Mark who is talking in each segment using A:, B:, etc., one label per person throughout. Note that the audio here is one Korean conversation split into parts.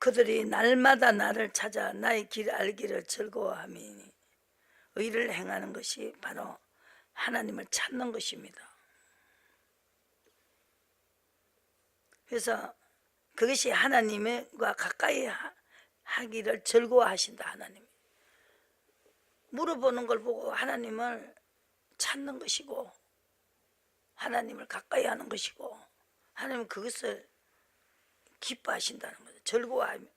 A: 그들이 날마다 나를 찾아 나의 길 알기를 즐거워함이니 의를 행하는 것이 바로 하나님을 찾는 것입니다. 그래서 그것이 하나님과 가까이 하- 하기를 즐거워하신다 하나님. 물어보는 걸 보고 하나님을 찾는 것이고 하나님을 가까이 하는 것이고 하나님은 그것을 기뻐하신다는 거죠. 즐거워하신단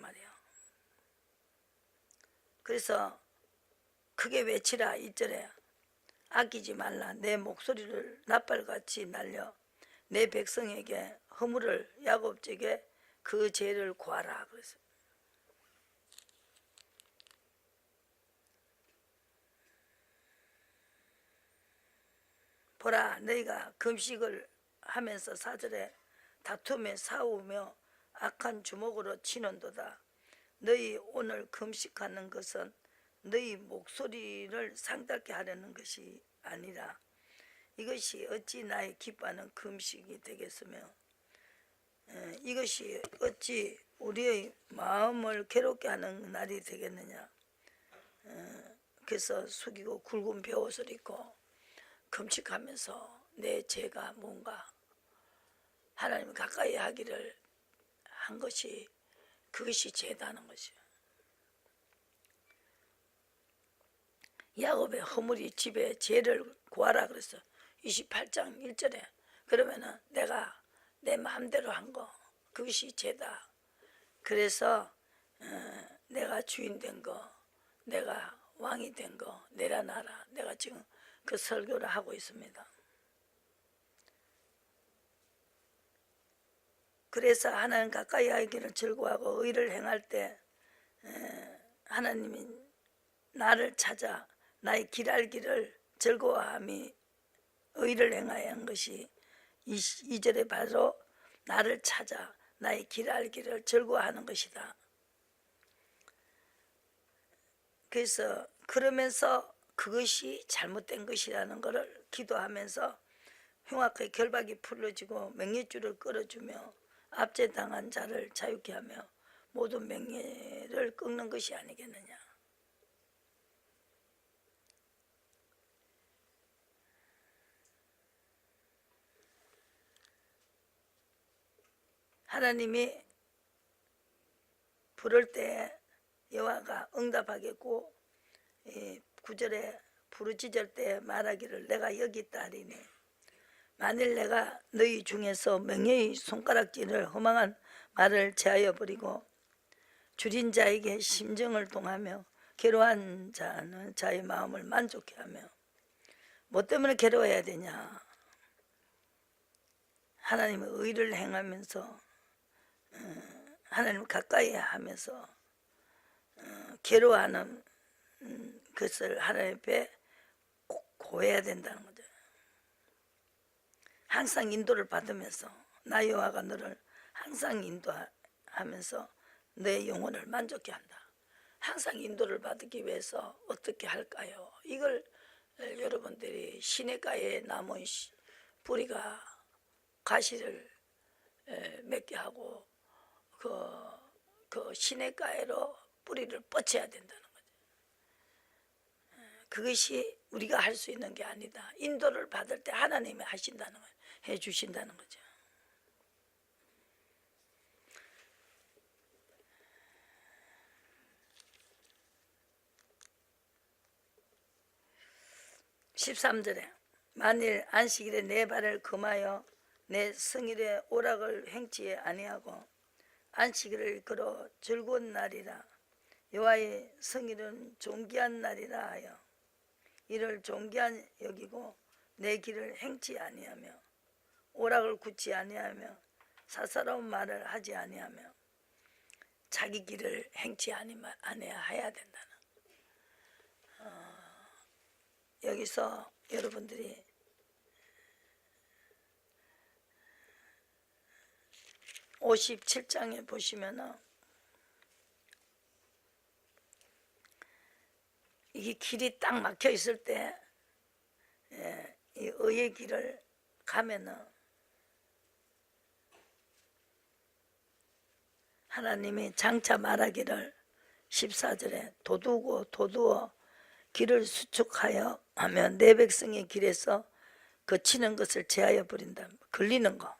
A: 말이에요. 그래서 크게 외치라 이절에 아끼지 말라 내 목소리를 낯발같이 날려 내 백성에게 허물을 야곱에게 그 죄를 구하라 그래서 보라 너희가 금식을 하면서 사절에 다투며 싸우며 악한 주먹으로 치는도다. 너희 오늘 금식하는 것은 너희 목소리를 상달게 하려는 것이 아니라 이것이 어찌 나의 기뻐하는 금식이 되겠으며 에, 이것이 어찌 우리의 마음을 괴롭게 하는 날이 되겠느냐? 에, 그래서 숙이고 굵은 베옷을 입고 금식하면서 내 죄가 뭔가 하나님 가까이 하기를 한 것이 그것이 죄다는 것이요. 야곱의 허물이 집에 죄를 구하라 그랬어. 28장 1절에 그러면은 내가 내 마음대로 한 거 그것이 죄다. 그래서 어, 내가 주인 된 거, 내가 왕이 된 거 내려놔라. 내가 지금 그 설교를 하고 있습니다. 그래서 하나님 가까이 하기를 즐거워하고 의를 행할 때 에, 하나님이 나를 찾아 나의 길 알기를 즐거워함이 의를 행하여 한 것이 이, 이 절에 바로 나를 찾아 나의 길 알기를 즐거워하는 것이다. 그래서 그러면서 그것이 잘못된 것이라는 것을 기도하면서 흉악의 결박이 풀어지고 맹예줄을 끌어주며 압제당한 자를 자유케 하며 모든 맹예를 끊는 것이 아니겠느냐. 하나님이 부를 때 여호와가 응답하겠고 이 구절에 부르짖을 때 말하기를 내가 여기 있다 하리니 만일 내가 너희 중에서 명예의 손가락질을 허망한 말을 제하여 버리고 줄인 자에게 심정을 동하며 괴로워한 자는 자의 마음을 만족해 하며 뭐 때문에 괴로워해야 되냐 하나님의 의를 행하면서 어, 하나님을 가까이 하면서 어, 괴로워하는 음, 것을 하나님 앞에 꼭 고해야 된다는 거죠. 항상 인도를 받으면서 나 여호와가 너를 항상 인도하면서 내 영혼을 만족케 한다. 항상 인도를 받기 위해서 어떻게 할까요? 이걸 여러분들이 시냇가에 남은 시- 뿌리가 가시를 에, 맺게 하고 그, 그 시냇가에로 뿌리를 뻗쳐야 된다는 거죠. 에, 그것이 우리가 할 수 있는 게 아니다. 인도를 받을 때 하나님이 하신다는 거예요. 해 주신다는 거죠. (13절에) 만일 안식일에 내 발을 금하여 내 성일의 오락을 행치 아니하고 안식일을 걸어 즐거운 날이라 여호와의 성일은 존귀한 날이라 하여 이를 존귀한 여기고 내 길을 행치 아니하며 오락을 굳지 아니하며 사사로운 말을 하지 아니하며 자기 길을 행치 아니마- 아니하여야 된다는. 어, 여기서 여러분들이 (57장에) 보시면은 이게 길이 딱 막혀 있을 때 예, 이 의의 길을 가면은 하나님이 장차 말하기를 14절에 도두고 도두어 길을 수축하여 하면 내 백성의 길에서 거치는 것을 제하여 버린다. 걸리는 거,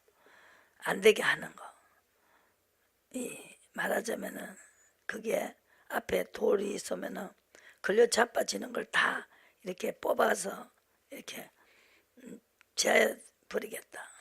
A: 안 되게 하는 거. 이 말하자면은 그게 앞에 돌이 있으면은 걸려 자빠지는 걸 다 이렇게 뽑아서 이렇게 음, 제하여 버리겠다.